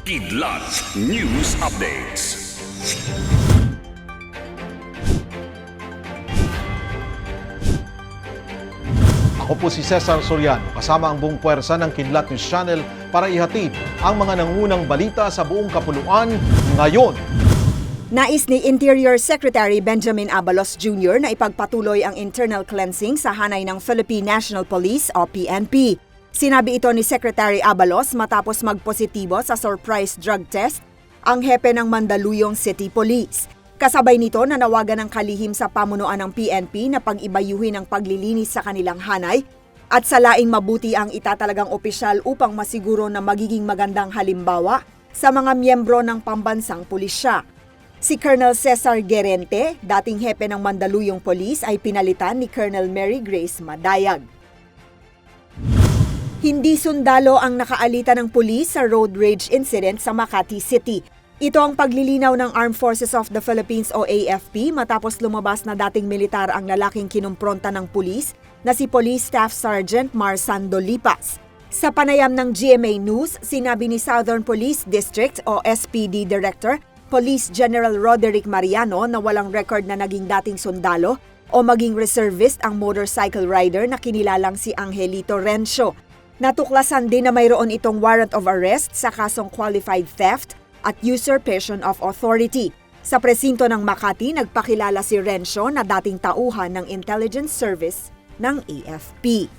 Kidlat News Updates. Ako po si Cesar Soriano, kasama ang buong puwersa ng Kidlat News Channel para ihatid ang mga nangunang balita sa buong kapuluan ngayon. Nais ni Interior Secretary Benjamin Abalos Jr. na ipagpatuloy ang internal cleansing sa hanay ng Philippine National Police o PNP. Sinabi ito ni Secretary Abalos matapos magpositibo sa surprise drug test ang hepe ng Mandaluyong City Police. Kasabay nito nanawagan ng kalihim sa pamunuan ng PNP na pag-ibayuhin ang paglilinis sa kanilang hanay at salaing mabuti ang itatalagang opisyal upang masiguro na magiging magandang halimbawa sa mga miyembro ng pambansang pulisya. Si Colonel Cesar Gerente, dating hepe ng Mandaluyong Police, ay pinalitan ni Colonel Mary Grace Madayag. Hindi sundalo ang nakaalita ng pulis sa road rage incident sa Makati City. Ito ang paglilinaw ng Armed Forces of the Philippines o AFP matapos lumabas na dating militar ang lalaking kinumpronta ng pulis na si Police Staff Sergeant Marsando Lipas. Sa panayam ng GMA News, sinabi ni Southern Police District o SPD Director Police General Roderick Mariano na walang record na naging dating sundalo o maging reservist ang motorcycle rider na kinilalang si Angelito Rencio. Natuklasan din na mayroon itong warrant of arrest sa kasong qualified theft at usurpation of authority. Sa presinto ng Makati, nagpakilala si Rencio na dating tauhan ng intelligence service ng AFP.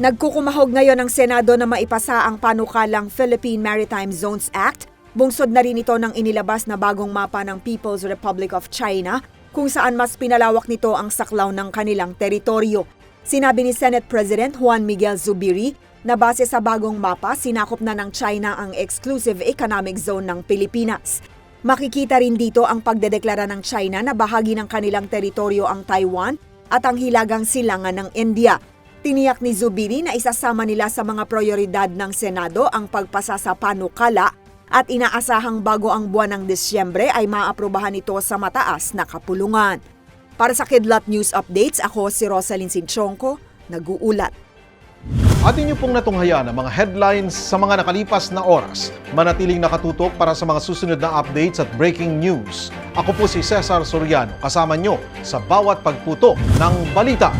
Nagkukumahog ngayon ang Senado na maipasa ang panukalang Philippine Maritime Zones Act. Bungsod na rin ito ng inilabas na bagong mapa ng People's Republic of China kung saan mas pinalawak nito ang saklaw ng kanilang teritoryo. Sinabi ni Senate President Juan Miguel Zubiri na base sa bagong mapa, sinakop na ng China ang exclusive economic zone ng Pilipinas. Makikita rin dito ang pagdedeklara ng China na bahagi ng kanilang teritoryo ang Taiwan at ang hilagang silangan ng India. Tiniyak ni Zubiri na isasama nila sa mga prioridad ng Senado ang pagpasa sa panukala at inaasahang bago ang buwan ng Disyembre ay maaprubahan ito sa mataas na kapulungan. Para sa Kidlat News Updates, ako si Rosalyn Sinchonko, nag-uulat. Atin niyo pong natunghayan ang mga headlines sa mga nakalipas na oras. Manatiling nakatutok para sa mga susunod na updates at breaking news. Ako po si Cesar Soriano, kasama niyo sa bawat pagputo ng balita.